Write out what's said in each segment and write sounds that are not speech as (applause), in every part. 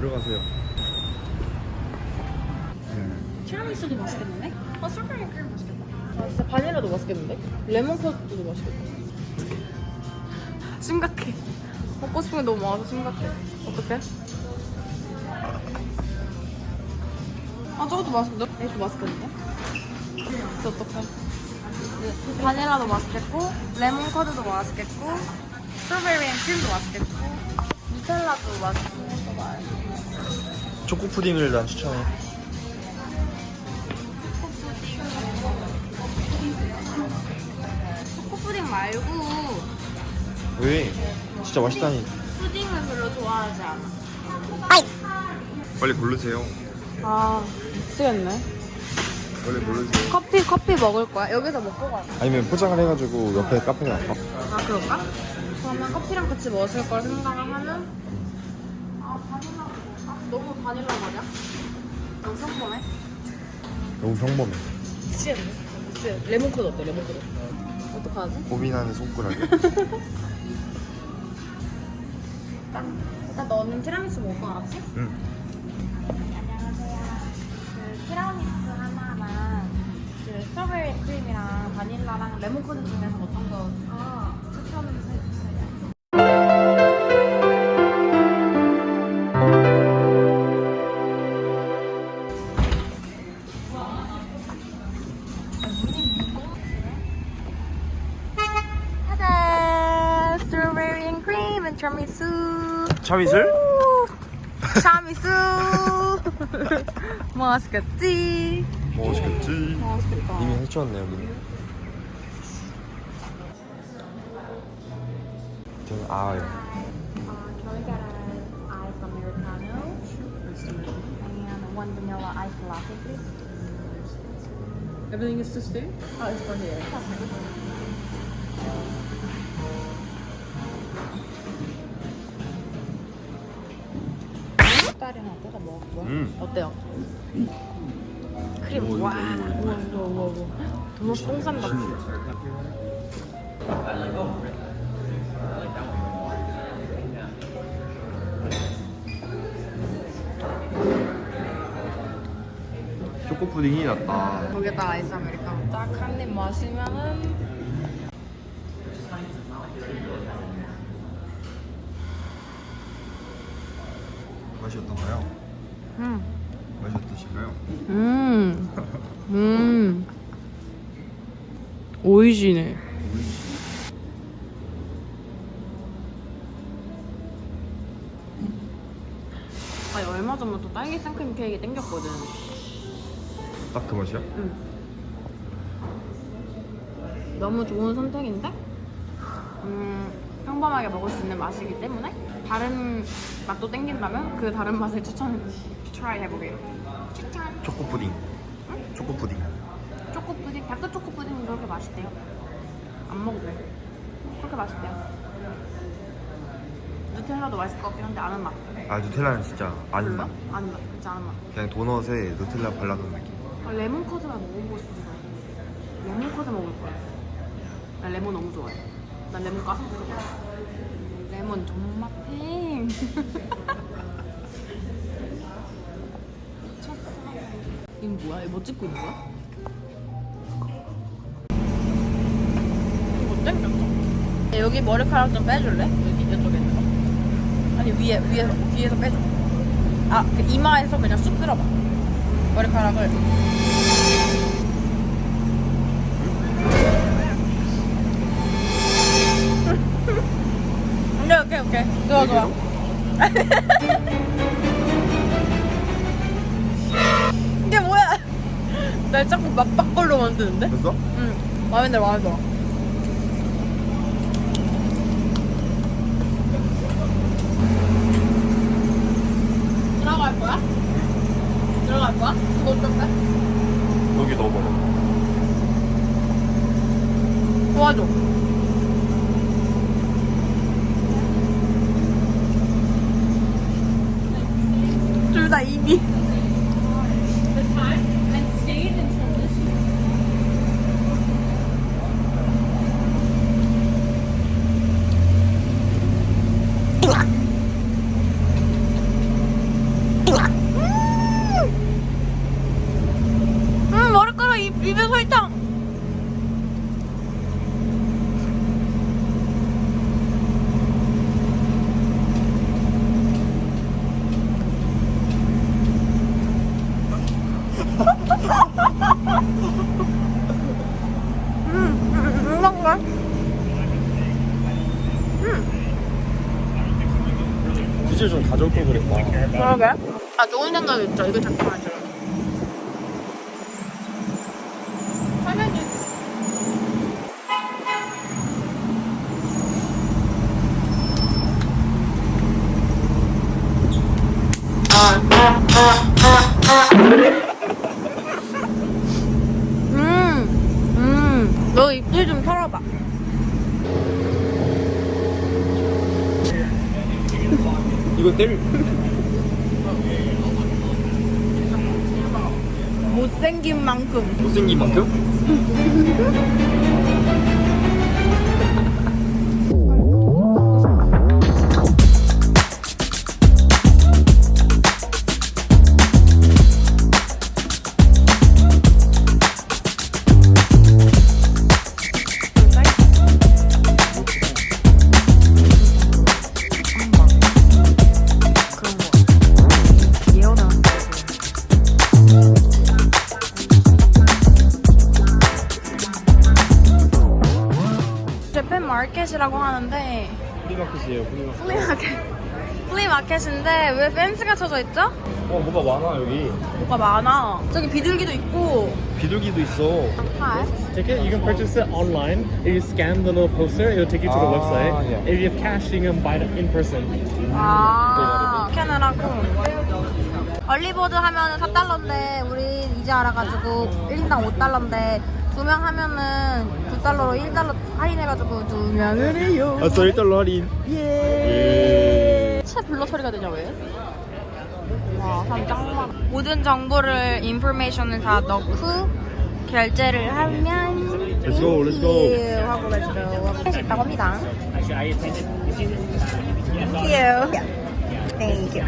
들어가세요. 티라미수도 맛있겠는데? 아, 스트로베리 크림 맛있겠다. 아 진짜 바닐라도 맛있겠는데? 레몬 커트도 맛있겠다. 심각해. 먹고 싶은 게 너무 많아서 심각해. 어떡해? 아 저것도 맛있는데? 이것도 맛있겠는데? 진짜 어떡해? 네, 바닐라도 맛있겠고 레몬 커드도 맛있겠고 스트로베리 앤 크림도 맛있겠고 누텔라도 맛있고 또 맛있고 초코 푸딩을 난 추천해. 초코푸딩 말고 왜? 진짜 맛있다니. 푸딩을 별로 좋아하지 않아. 빨리 고르세요. 아 미치겠네. 빨리 고르세요. 커피 커피 먹을 거야? 여기서 먹고 가. 아니면 포장을 해가지고 옆에 카페 갈까? 아 그럴까? 그러면 커피랑 같이 먹을 걸 생각을 하면 아 바닐라 아 너무 바닐라 말이야? 너무 평범해? 너무 평범해. 미치겠네. 미치겠네. 레몬 코드 어때? 레몬 코드. 어떡하지? 고민하는 손가락이. (laughs) 일단 일단 너는 티라미수 먹을 거 알았지? 응. 그 티라미수 하나랑 그 스트로베리 크림이랑 바닐라랑 레몬 코드 중에서 어떤 거 추천을 해주세요. 티라미수. 차미슬? 차미수 맛있겠지? 맛있겠지. 맛있겠다 이미 해치웠네 여기는. 저는 아 예. Uh, one vanilla ice latte, please? Everything is to stay? Oh, it's for here. 먹었고요. 음. 어때요? 크림 와, 우와 우와 우와 우와. 도넛 같아. 초코 푸딩이 낫다. 거기다 아이스 아메리카노 딱 한 입 마시면은 맛이 어떤가요? 음, 맛이 어떠신가요? 음, (laughs) 음, 오이지네. 아니 얼마 전부터 딸기 생크림 케이크 땡겼거든. 딱 그 맛이야? 너무 좋은 선택인데 음, 평범하게 먹을 수 있는 맛이기 때문에 다른 맛도 땡긴다면 그 다른 맛을 추천 트라이 해보게요. 추천. 초코 푸딩. 초코 푸딩. 초코 푸딩, 다크 초코 푸딩은 그렇게 맛있대요. 안 먹어도 그렇게 맛있대요. 누텔라도 맛있을 것 같긴 한데 아는 맛. 아 누텔라는 진짜 아닌 맛. 아는 맛. 진짜 아는 맛. 그냥 도넛에 누텔라 발라놓은 느낌. 아, 레몬 커드만 먹어보고 싶었어. 레몬 커드 먹을 거야. 나 레몬 너무 좋아해. 난 레몬 까서 먹을 거야. 레몬 존맛해. 미쳤어. 이거 뭐야? 이거 뭐 찍고 있는 거야? 이거 땡겼어. 여기 머리카락 좀 빼줄래? 여기 이쪽에 있는 거. 아니 위에 위에서 뒤에서 빼줘. 아, 그 이마에서 그냥 쑥 들어봐. 머리카락을. 오케이 (laughs) 오케이 오케이 좋아 좋아 (laughs) 이게 뭐야 날 자꾸 막박걸로 만드는데? 됐어? 응 마음에 들어 마음에 들어 들어갈 거야? 들어갈 거야? 그거 어떤데? 여기 넣어버려. 도와줘 둘 다 입이 치즈 좀 가져올 걸 그러게. 아 좋은 생각 있죠. 이거 잠깐만요. 음, 음, 너 입술 좀 털어봐. 이거 때리. 못생긴 만큼. 못생긴 만큼? (laughs) 마켓이라고 하는데 프리마켓이에요, 프리마켓. 플리마켓 플리마켓인데 왜 펜스가 쳐져 있죠? 어, 뭐가 많아, 여기. 뭐가 많아 저기 비둘기도 있고 비둘기도 있어. 아, ticket. You can purchase it online. If you scan the little poster, it'll take you to the Ah, website. yeah. If you have cash, you can buy it in person. 아 하고 얼리보드 하면은 4달러인데 우리 이제 알아가지고 1인당 5달러인데 두 명 하면은 9달러로 1달러 할인해가지고 두 명을 해요 아싸, 1달러 할인. 예. 채 불러 처리가 되냐 왜? 와 사람 짱 많아 모든 정보를 인포메이션을 다 넣고 결제를 하면 Let's go, let's go. 예, 하고 let's go 할수 있다고 합니다. Thank you Thank you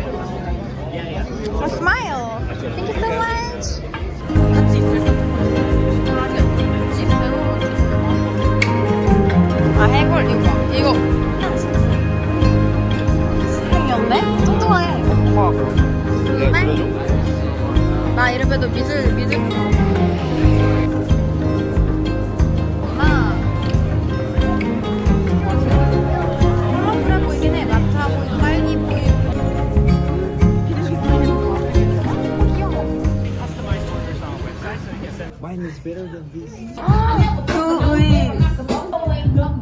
A smile Thank you so much 아 해골 이거. 봐 이거. 생겼네? 뚱뚱해 네, 그래줘? 나 이름에도 미즈 미즈 엄마. 콜라풀해 보이긴 해 마차 보이고 딸기 보이고 Mine is better than this. 그의. So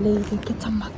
레이즈 케찹 맛.